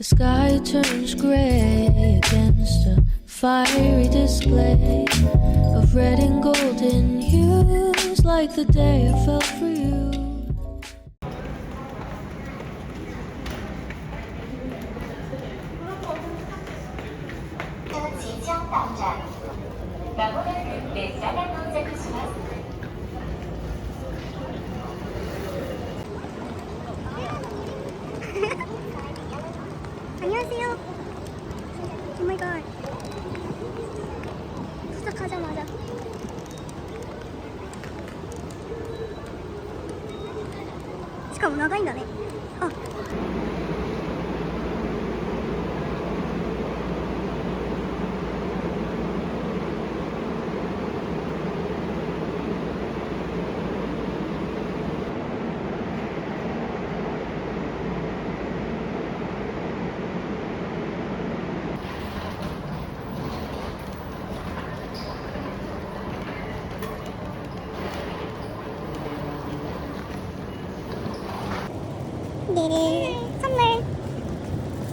The sky turns gray against a fiery display of red and golden hues, like the day I fell for you. も長いんだね。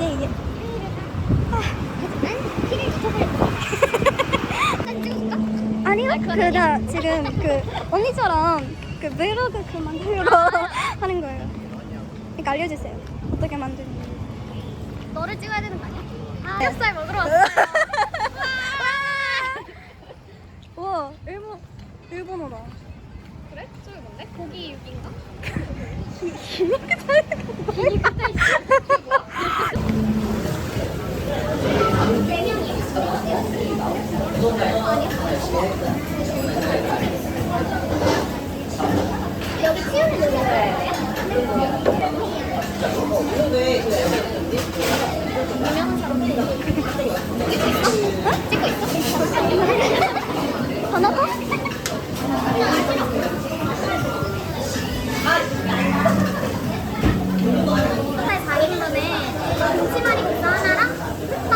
예, 예. 아니요, 그 나 지금 그 언니처럼 그 브이로그 그 만들고 하는 거예요. 그러니까 알려주세요. 어떻게 만드는지. 너를 찍어야 되는 거 아니야? 아, 삼겹살 먹으러 왔어요. 와, 일본 일본어다. 그래? 저기 뭔데? 고기 육인가? 여기 치우는 누구예요? 찍고 있어? 하나 더? 살 4인분에 김치말이 국수 하나랑 흑밥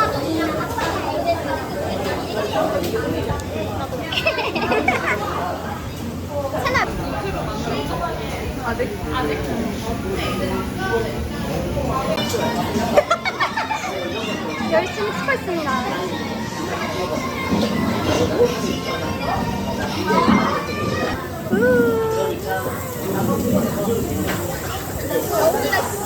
채널 아직? 아직 열심히 찍고 있습니다. 와.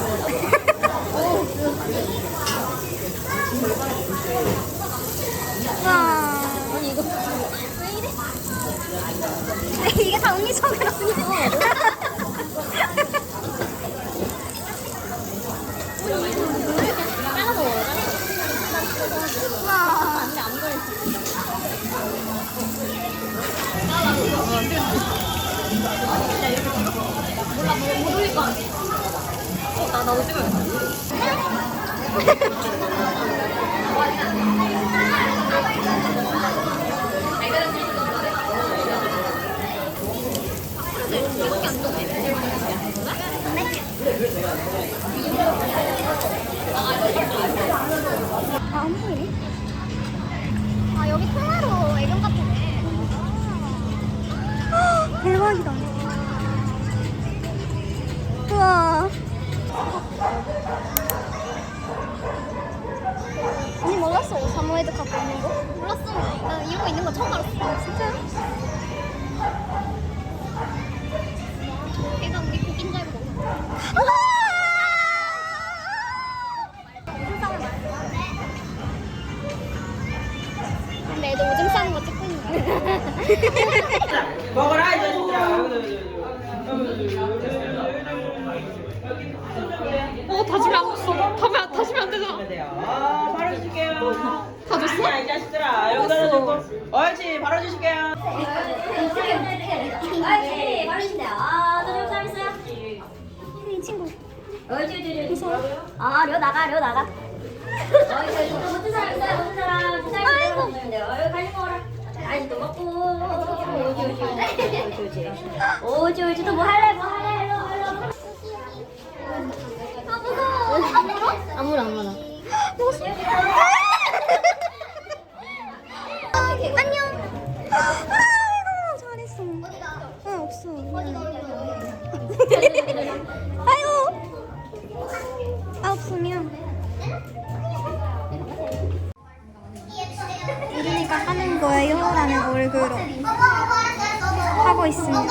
나 나도 찍어야겠다 갖고 있는 거? 몰랐어 나 이런 거 있는 거 처음 알았어 진짜요? 자식들아. 여기다 놓고. 옳지 바로 주실게요. 이 친구. 옳지 옳지 옳지 아 려 나가 려 나가 어이 또 못든 사람 있어요 못든 사람 두 사람 있어요 먹으면 돼요 어이 빨리 먹어라 아니 또 먹고 옳지 옳지 옳지 옳지 옳지 옳지 또뭐 할래 뭐 할래 일로 와. 아 무서워. 안 물어 안 물어 안녕. 아이고. 아 없으면. 이러니까 하는 거예요? 라는 얼굴로 하고 있습니다.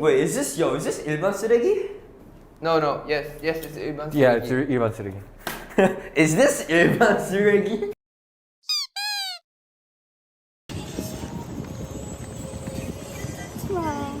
Wait, is this yo? Is this Ilban Siregi? No, no. Yes, yes, it's Ilban. Yeah, it's Ilban Siregi. Is this Ilban Siregi? Wow.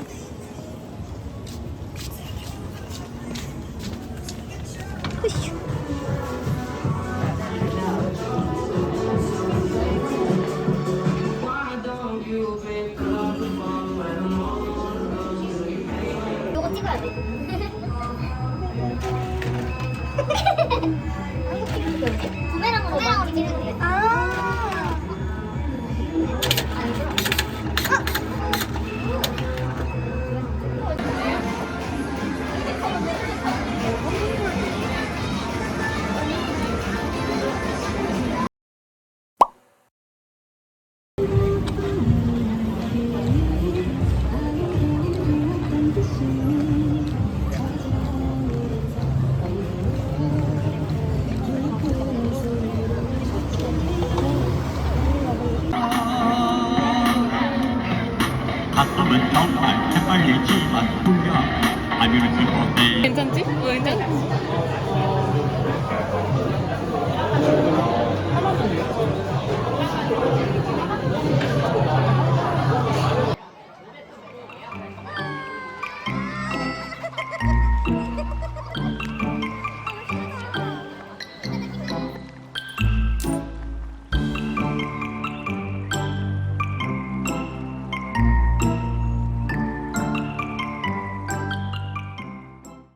我呢